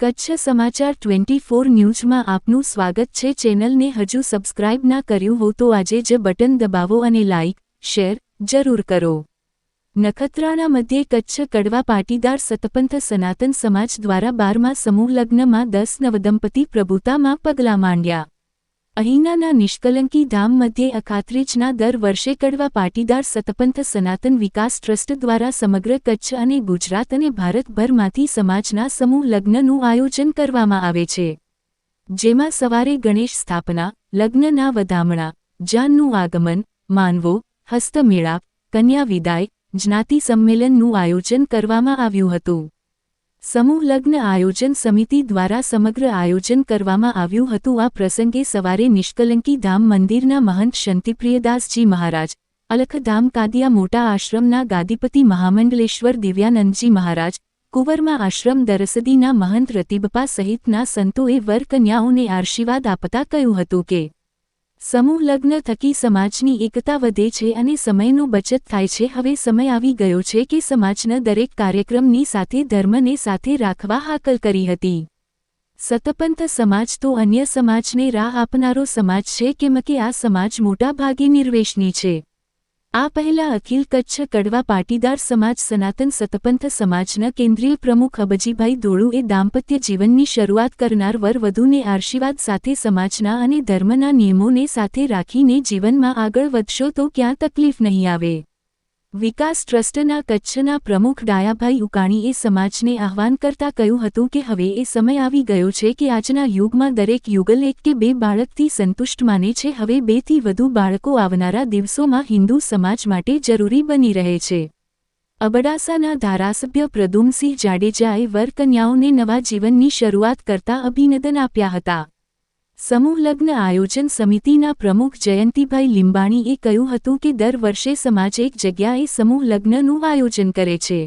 કચ્છ સમાચાર twenty four ન્યૂઝમાં આપનું સ્વાગત છે. ચેનલને હજુ સબસ્ક્રાઇબ ના કર્યું હો તો આજે જ બટન દબાવો અને લાઇક, શેર જરૂર કરો. નખત્રાણા મધ્યે કચ્છ કડવા પાટીદાર સતપંથ સનાતન સમાજ દ્વારા બારમા સમૂહ લગ્નમાં દસ નવદંપતી પ્રભુતામાં પગલાં માંડ્યા. અહીંનાના નિષ્કલંકી ધામ મધ્યે અખાત્રીજના દર વર્ષે કડવા પાટીદાર સતપંથ સનાતન વિકાસ ટ્રસ્ટ દ્વારા સમગ્ર કચ્છ અને ગુજરાત અને ભારતભરમાંથી સમાજના સમૂહ લગ્નનું આયોજન કરવામાં આવે છે. જેમાં સવારે ગણેશ સ્થાપના, લગ્નના વધામણા, જાનનું આગમન, માનવો, હસ્તમેળાપ, કન્યા વિદાય, જ્ઞાતિ સંમેલનનું આયોજન કરવામાં આવ્યું હતું. સમૂહ લગ્ન આયોજન સમિતિ દ્વારા સમગ્ર આયોજન કરવામાં આવ્યું હતું. આ પ્રસંગે સવારે નિષ્કલંકી ધામ મંદિરના મહંત શંતિપ્રિયદાસજી મહારાજ અલખધામ કાદિયા મોટા આશ્રમના ગાદીપતિ મહામંડલેશ્વર દિવ્યાનંદજી મહારાજ, કુંવરમાં આશ્રમ દરસદીના મહંત રતિબપા સહિતના સંતોએ વરકન્યાઓને આશીર્વાદ આપતા કહ્યું હતું કે સમૂહ લગ્ન થકી સમાજની એકતા વધે છે અને સમયનો બચત થાય છે. હવે સમય આવી ગયો છે કે સમાજના દરેક કાર્યક્રમની સાથે ધર્મને સાથે રાખવા હાકલ કરી હતી. સતપંથ સમાજ તો અન્ય સમાજને રાહ આપનારો સમાજ છે કેમ કે આ સમાજ મોટા ભાગે નિર્વેશની છે. આ પહેલા અખિલ કચ્છ કડવા પાટીદાર સમાજ સનાતન સતપંથ સમાજના કેન્દ્રીય પ્રમુખ અબજીભાઈ ધોળુએ દાંપત્ય જીવનની શરૂઆત કરનાર વર વધુને આશીર્વાદ સાથે સમાજના અને ધર્મના નિયમોને સાથે રાખીને જીવનમાં આગળ વધશો તો ક્યાં તકલીફ નહીં આવે. વિકાસ ટ્રસ્ટના કચ્છના પ્રમુખ ડાયાભાઈ ઉકાણીએ સમાજને આહવાન કરતા કહ્યું હતું કે હવે એ સમય આવી ગયો છે કે આજના યુગમાં દરેક યુગલ એક કે બે બાળકથી સંતુષ્ટ માને છે. હવે બેથી વધુ બાળકો આવનારા દિવસોમાં હિન્દુ સમાજ માટે જરૂરી બની રહે છે. અબડાસાના ધારાસભ્ય પ્રદુમસિંહ જાડેજાએ વરકન્યાઓને નવા જીવનની શરૂઆત કરતા અભિનંદન આપ્યા હતા. સમૂહ લગ્ન આયોજન સમિતિના પ્રમુખ જયંતિભાઈ લીંબાણીએ કહ્યું હતું કે દર વર્ષે સમાજ એક જગ્યાએ સમૂહ લગ્નનું આયોજન કરે છે,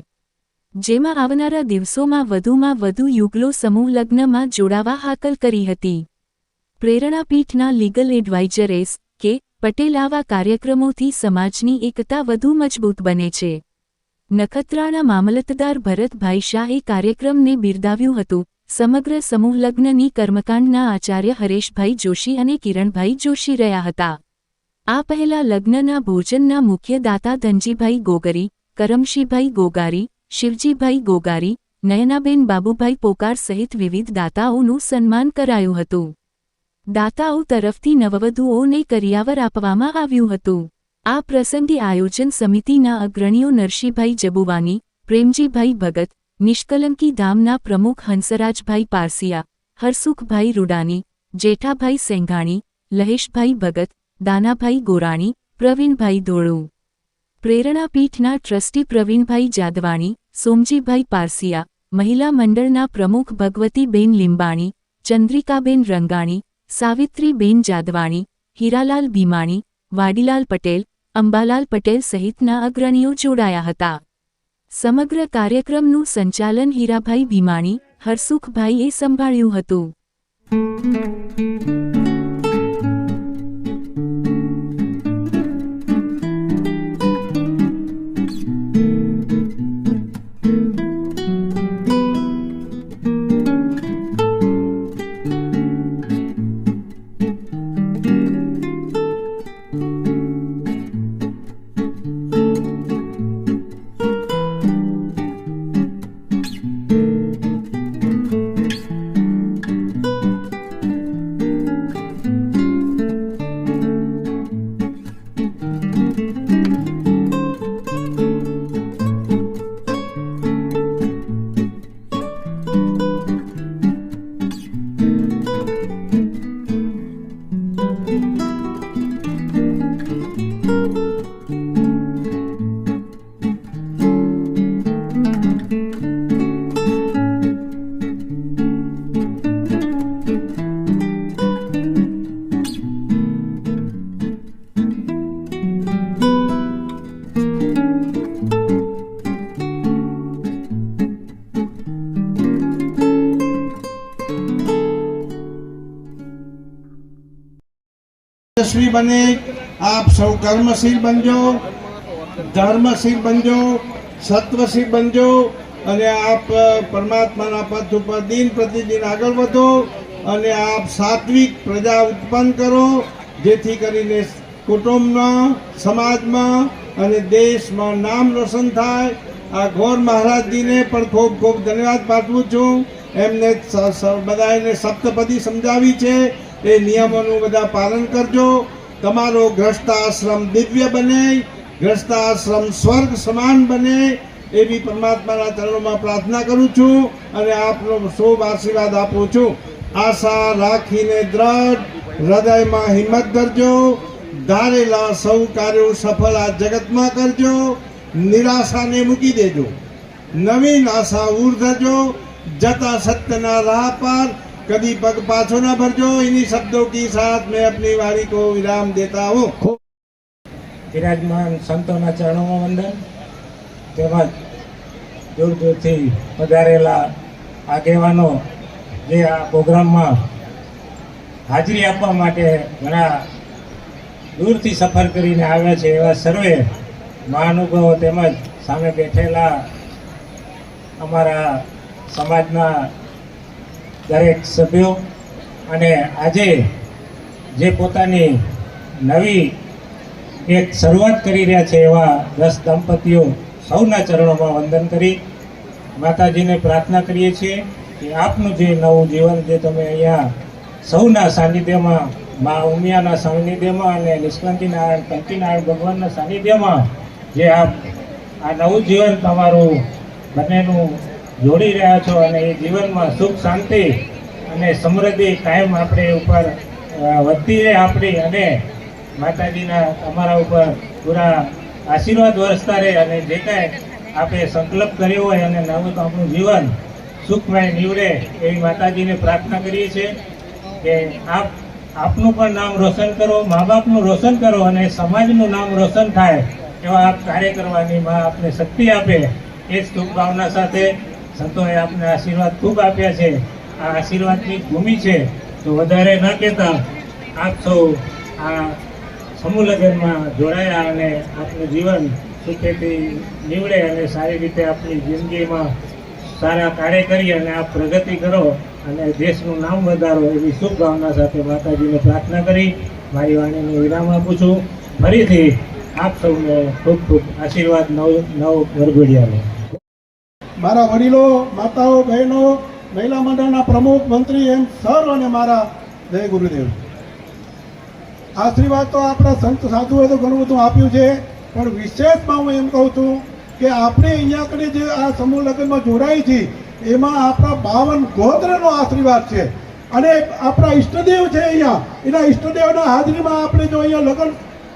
જેમાં આવનારા દિવસોમાં વધુમાં વધુ યુગલો સમૂહ લગ્નમાં જોડાવા હાકલ કરી હતી. પ્રેરણાપીઠના legal adviser S. K. Patel આવા કાર્યક્રમોથી સમાજની એકતા વધુ મજબૂત બને છે. નખત્રાણા મામલતદાર ભરતભાઈ શાહે કાર્યક્રમને બિરદાવ્યું હતું. સમગ્ર સમૂહ લગ્નની કર્મકાંડના આચાર્ય હરેશભાઈ જોશી અને કિરણભાઈ જોશી રહ્યા હતા. આ પહેલા લગ્નના ભોજનના મુખ્ય દાતા ધનજીભાઈ ગોગરી, કરમશીભાઈ ગોગારી, શિવજીભાઈ ગોગારી, નયનાબેન બાબુભાઈ પોકાર સહિત વિવિધ દાતાઓનું સન્માન કરાયું હતું. દાતાઓ તરફથી નવવધુઓને કરિયાવર આપવામાં આવ્યું હતું. આ પ્રસંગે આયોજન સમિતિના અગ્રણીઓ નરસિંહભાઈ જબુવાની, પ્રેમજીભાઈ ભગત નિષ્કલંકી ધામના પ્રમુખ હંસરાજભાઈ પારસિયા, હરસુખભાઈ રૂડાની જેઠાભાઈ સેંઘાણી, લહેશભાઈ ભગત, દાનાભાઈ ગોરાણી, પ્રવીણભાઈ ધોળુ. પ્રેરણાપીઠના ટ્રસ્ટી પ્રવીણભાઈ જાદવાણી, સોમજીભાઈ પારસિયા, મહિલા મંડળના પ્રમુખ ભગવતીબેન લીંબાણી, ચંદ્રિકાબેન રંગાણી, સાવિત્રીબેન જાદવાણી, હીરાલાલ ભીમાણી, વાડીલાલ પટેલ, અંબાલાલ પટેલ સહિતના અગ્રણીઓ જોડાયા હતા. સમગ્ર કાર્યક્રમનું સંચાલન હીરાભાઈ ભીમાણી હરસુખભાઈએ સંભાળ્યું હતું. શ્રી બને, આપ સૌ કર્મશીલ બનજો, ધર્મશીલ બનજો, સત્વશીલ બનજો, અને આપ પરમાત્માના પથ ઉપર દિન પ્રતિદિન આગળ વધો, અને આપ સાત્વિક પ્રજા ઉત્પન્ન કરો, જેથી કરીને કુટુંબમાં, સમાજમાં અને દેશમાં નામ રોશન થાય. આ ઘોર મહારાજજીને પણ ખૂબ ખૂબ ધન્યવાદ પાઠવું છું. એમને બધાને સપ્તપદી સમજાવી છે. એ નિયમોનું બધા પાલન કરજો. તમારો ગ્રસ્તાશ્રમ દિવ્ય બને, ગ્રસ્તાશ્રમ સ્વર્ગ સમાન બને એવી પરમાત્માના ચરણોમાં પ્રાર્થના કરું છું અને આપનો શુભ આશીર્વાદ આપું છું. આશા રાખીને દ્રઢ હૃદયમાં હિંમત ધરજો. ધારેલા સૌ કાર્યો સફળ આ જગતમાં કરજો. નિરાશાને મૂકી દેજો. નવીન આશા ઉર્ધજો જતા સત્યના રાહ પર કદી પગ પાછો ના ભરજો इन्हीं शब्दों की साथ मैं अपनी वाणी को विराम देता हूँ બિરાજમાન સંતોના ચરણોમાં વંદન તેમજ દૂર દૂરથી પધારેલા આગેવાનો જે આ પ્રોગ્રામમાં હાજરી આપવા માટે ઘણા દૂરથી સફર કરીને આવ્યા છે એવા સર્વે મહાનુભાવો તેમજ સામે બેઠેલા અમારા સમાજના દરેક સભ્યો અને આજે જે પોતાની નવી એક શરૂઆત કરી રહ્યા છે એવા દસ દંપતીઓ સૌના ચરણોમાં વંદન કરી માતાજીને પ્રાર્થના કરીએ છીએ કે આપનું જે નવું જીવન જે તમે અહીંયા સૌના સાનિધ્યમાં, મા ઉમિયાના સાનિધ્યમાં અને નિષ્કંતિનારાયણ કંતિનારાયણ ભગવાનના સાનિધ્યમાં જે આપ આ નવું જીવન તમારું બંનેનું જોડી રહ્યા છો અને એ જીવનમાં સુખ, શાંતિ અને સમૃદ્ધિ કાયમ આપણે ઉપર વધતી રહે આપણી અને માતાજીના તમારા ઉપર પૂરા આશીર્વાદ વરસતા રહે અને જે કાંઈ આપણે સંકલ્પ કર્યો હોય અને નવું તો આપણું જીવન સુખમય નીવડે એવી માતાજીને પ્રાર્થના કરીએ છીએ કે આપ, આપનું પણ નામ રોશન કરો મા બાપનું રોશન કરો અને સમાજનું નામ રોશન થાય એવા આપ કાર્ય કરવાની માં આપને શક્તિ આપે એ ભાવના સાથે સંતોએ આપને આશીર્વાદ ખૂબ આપ્યા છે. આ આશીર્વાદની ભૂમિ છે. તો વધારે ન કહેતા આપ સૌ આ સમૂહ લગ્નમાં જોડાયા અને આપનું જીવન સુખેથી નીવડે અને સારી રીતે આપની જિંદગીમાં સારા કાર્ય કરી અને આપ પ્રગતિ કરો અને દેશનું નામ વધારો એવી શુભભાવના સાથે માતાજીને પ્રાર્થના કરી. મારી વાણીને વિરામ આપું છું. ફરીથી આપ સૌને ખૂબ ખૂબ આશીર્વાદ. નવ નવ વરઘોડિયાનો મારા વડીલો, માતાઓ, બહેનો, મહિલા મંડળના પ્રમુખ, મંત્રી એમ સર અને મારા જય ગુરુદેવ. આશીર્વાદ તો આપણા સંત સાધુઓએ તો ઘણું બધું આપ્યું છે, પણ વિશેષમાં હું એમ કહું છું કે આપણે અહીંયા આગળ જે આ સમૂહ લગ્નમાં જોડાઈ છે એમાં આપણા બાવન ગોત્રનો આશીર્વાદ છે. અને આપણા ઈષ્ટદેવ છે અહીંયા. એના ઈષ્ટદેવના હાજરીમાં આપણે જો અહીંયા લગ્ન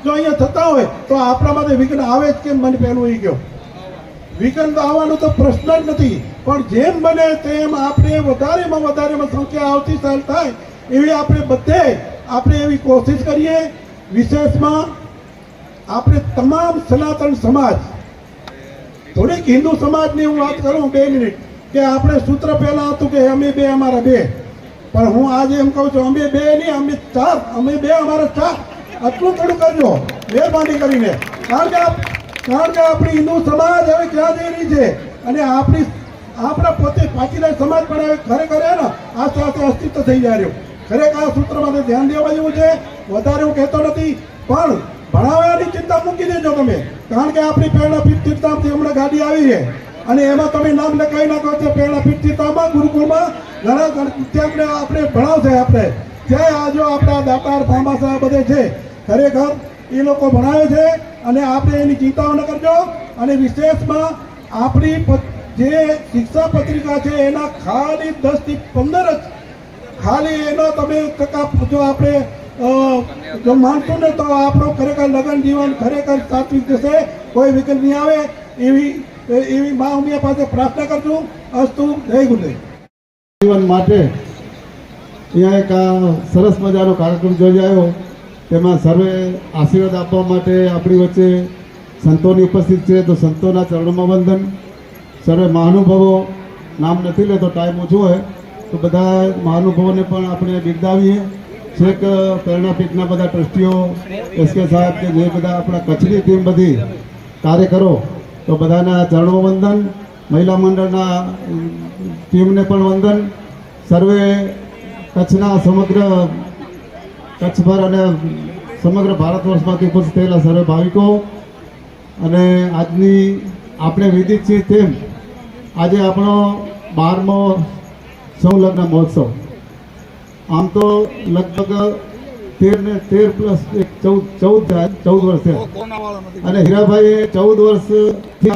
જો અહીંયા થતા હોય, તો આપણા માટે વિઘ્ન આવે જ કેમ મને પહેલું એ કહો. વિકલ્પ આવવાનો તો પ્રશ્ન જ નથી. પણ જેમ બને તેમ આપણે વધારેમાં વધારેમાં સંખ્યા આવતી સાલ થાય, એવી આપણે બધે આપણે એવી કોશિશ કરીએ. વિશેષમાં આપણે તમામ સનાતન સમાજ, થોડીક હિન્દુ સમાજની હું વાત કરું બે મિનિટ, કે આપણે સૂત્ર પહેલાં હતું કે અમે બે, અમારા બે. પણ હું આજે એમ કહું છું, અમે બે નહીં, અમે ચાર, અમે બે, અમારા ચાર. આટલું થોડું કરજો. મહેરબાની કરીને. કારણ કે કારણ કે આપણી હિન્દુ સમાજ હવે ક્યાં જઈ રહી છે? અને આપણી આપણા પોતે પાટીદાર સમાજ પણ હવે ખરેખર ને, આ સાથે અસ્તિત્વ થઈ જાય રહ્યો. ખરેખર આ સૂત્ર માટે ધ્યાન દેવા જેવું છે. વધારે હું કહેતો નથી, પણ ભણાવવાની ચિંતા મૂકી દેજો તમે. કારણ કે આપણી પ્રેરણા તીર્થધામથી હમણાં ગાડી આવી છે. અને એમાં તમે નામ લખાવી નાખો છો પ્રેરણા તીર્થધામમાં, ગુરુકુળમાં, ઘણા ત્યાં આપણે ભણાવશે આપણે. ત્યાં આ જો આપણા દાતાર ફામાસા બધે છે. ખરેખર એ લોકો ભણાવે છે. અને આપણે એની ચિંતાઓ ન કરજો. અને વિશેષમાં આપણી જે શિક્ષા પત્રિકા છે, એના ખાલી દસથી પંદર જ ખાલી એનો તમે ટકા જો આપણે જો માનશું ને તો આપણો ખરેખર લગ્ન જીવન ખરેખર સાત્વિક જશે. કોઈ વિકલ્પ નહીં આવે. એવી એવી મા ઉમિયા પાસે પ્રાર્થના કરશું અસ્તુ, જય ગુરુદેવ. જીવન માટે અહીંયા એક સરસ મજાનો કાર્યક્રમ યોજાયો. તેમાં સર્વે આશીર્વાદ આપવા માટે આપણી વચ્ચે સંતોની ઉપસ્થિત છે. તો સંતોના ચરણોમાં વંદન. સર્વે મહાનુભાવો, નામ નથી લેતો, ટાઈમ ઓછો હોય. તો બધા મહાનુભાવોને પણ આપણે બિરદાવીએ. છેક પ્રેરણાપીઠના બધા ટ્રસ્ટીઓ એસકે સાહેબ કે જે બધા આપણા કચ્છની ટીમ બધી કાર્ય કરો તો બધાના ચરણો વંદન. મહિલા મંડળના ટીમને પણ વંદન. સર્વે કચ્છના સમગ્ર કચ્છભર અને સમગ્ર ભારત વર્ષમાંથી ઉપસ્થિત થયેલા સર્વે ભાવિકો અને આજની આપણે વિદિત છીએ તેમ આજે આપણો બારમો સંલગ્ન મહોત્સવ. આમ તો લગભગ તેર ને તેર પ્લસ એક ચૌદ ચૌદ ચૌદ વર્ષ થયા. અને હીરાભાઈએ ચૌદ વર્ષથી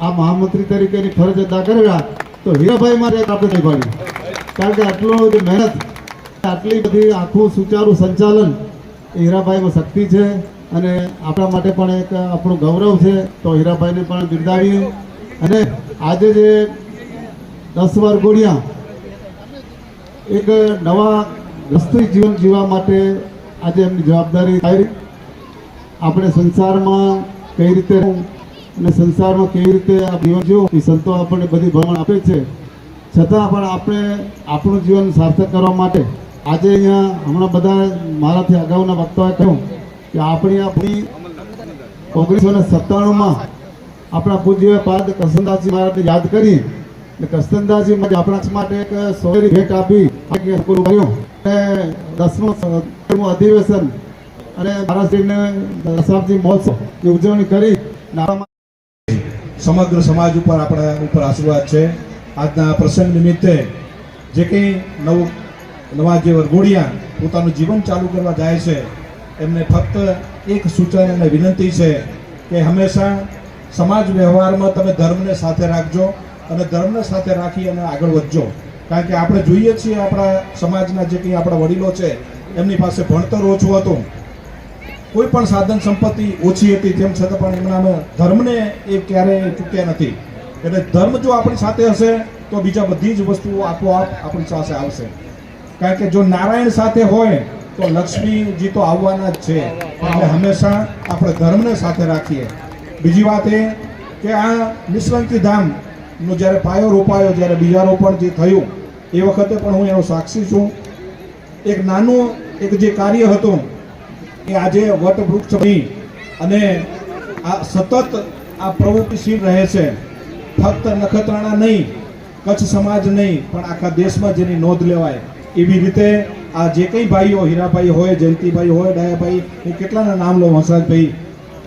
આ મહામંત્રી તરીકેની ફરજ અદા કરેલા તો હીરાભાઈ માટે આપણે નહીં પાડ્યું કારણ કે આટલો જે મહેનત આટલી બધી આખું સુચારું સંચાલન હીરાભાઈ શક્તિ છે અને આપણા માટે પણ એક આપણું ગૌરવ છે. તો હીરાભાઈને પણ બિરદાવીએ. અને આજે જે દસ વાર ગોળિયા, એક નવા રસ્તી જીવન જીવવા માટે આજે એમની જવાબદારી આપણે સંસારમાં કઈ રીતે અને સંસારમાં કેવી રીતે આ જીવન જીવો, એ સંતો આપણને બધી ભ્રમણ આપે છે. છતાં પણ આપણે આપણું જીવન સાર્થક કરવા માટે આજે અહીંયા હમણાં બધા મારાથી અગાઉના વક્તાએ કહ્યું કે આપણી આપણી ઓગણીસો ને સત્તાણુંમાં આપણા પૂજ્ય પાદ કસનદાસજી મહારાજને યાદ કરી એટલે કસનદાસજી માટે આપણા માટે એક સોનેરી ભેટ આપી પૂરું કર્યું અને દસમું અધિવેશન અને મહારાષ્ટ્રીને દશાબ્દી મહોત્સવની ઉજવણી કરી સમગ્ર સમાજ ઉપર આપણા ઉપર આશીર્વાદ છે. આજના પ્રસંગ નિમિત્તે જે કંઈ નવું નવા જે વરઘોડિયા પોતાનું જીવન ચાલુ કરવા જાય છે. એમને ફક્ત એક સૂચન અને વિનંતી છે કે હંમેશા સમાજ વ્યવહારમાં તમે ધર્મને સાથે રાખજો અને ધર્મને સાથે રાખી અને આગળ વધજો. કારણ કે આપણે જોઈએ છીએ આપણા સમાજના જે કંઈ આપણા વડીલો છે, એમની પાસે ભણતર ઓછું હતું. કોઈ પણ સાધન સંપત્તિ ઓછી હતી, તેમ છતાં પણ એમના ધર્મને એ ક્યારેય ચૂક્યા નથી. એટલે ધર્મ જો આપણી સાથે હશે, તો બીજા બધી જ વસ્તુઓ આપોઆપ આપણી પાસે આવશે. કારણ કે જો નારાયણ સાથે હોય, તો લક્ષ્મીજી તો આવવાના જ છે. એટલે હંમેશા આપણે ધર્મને સાથે રાખીએ. બીજી વાત એ કે આ નિષ્કંકી ધામનો જ્યારે પાયો રોપાયો, જ્યારે બીજારોપણ જે થયું, એ વખતે પણ હું એનો સાક્ષી છું. એક નાનું, એક જે કાર્ય હતું, એ આજે વટવૃક્ષ બની અને આ સતત આ પ્રવૃત્તિશીલ રહે છે. ફક્ત નખત્રાણા નહીં, કચ્છ સમાજ નહીં, પણ આખા દેશમાં જેની નોંધ લેવાય. એવી રીતે આ જે કંઈ ભાઈઓ, હીરાભાઈ હોય, જયંતિભાઈ હોય, ડાયાભાઈ હું કેટલાના નામ લઉં હંસરાજભાઈ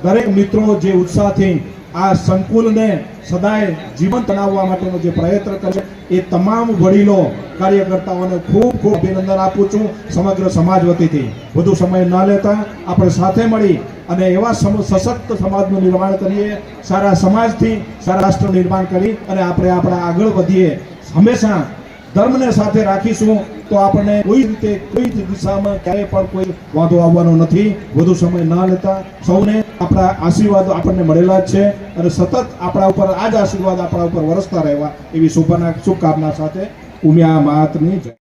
દરેક મિત્રો જે ઉત્સાહથી આ સંકુલને સદાય જીવંત બનાવવા માટેનો જે પ્રયત્ન કરે એ તમામ વડીલો, કાર્યકર્તાઓને ખૂબ ખૂબ અભિનંદન આપું છું સમગ્ર સમાજ વતીથી. વધુ સમય ન લેતા આપણે સાથે મળી અને એવા સશક્ત સમાજનું નિર્માણ કરીએ, સારા સમાજથી સારા રાષ્ટ્ર નિર્માણ કરી અને આપણે આપણા આગળ વધીએ. હંમેશા ધર્મને સાથે રાખીશું તો આપણને કોઈ રીતે કોઈ દિશામાં ક્યારેય પણ કોઈ વાંધો આવવાનો નથી. વધુ સમય ના લેતા સૌને આપણા આશીર્વાદ આપણને મળેલા જ છે અને સતત આપણા ઉપર આ જ આશીર્વાદ આપણા ઉપર વરસતા રહેવા એવી શુભના શુભકામના સાથે ઉમિયા માતની જય.